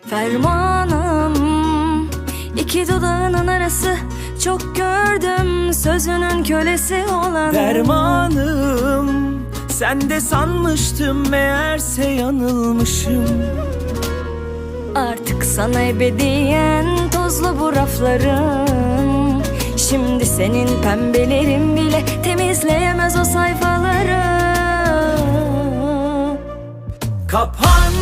Fermanım iki dudağının arası. Çok gördüm sözünün kölesi olan Dermanım Sen de sanmıştım meğerse yanılmışım. Artık sana ebediyen tozlu bu raflarım Şimdi senin pembelerin bile temizleyemez o sayfaları. Kapandı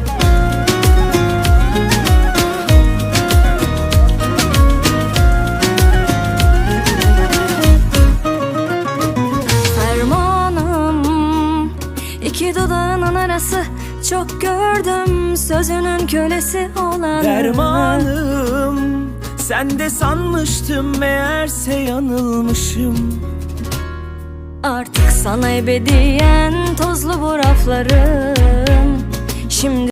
iki dudağının arası Çok gördüm. Sözünün kölesi olan Dermanım Sen de sanmıştım meğerse yanılmışım. Artık sana ebediyen tozlu bu raflarım. Şimdi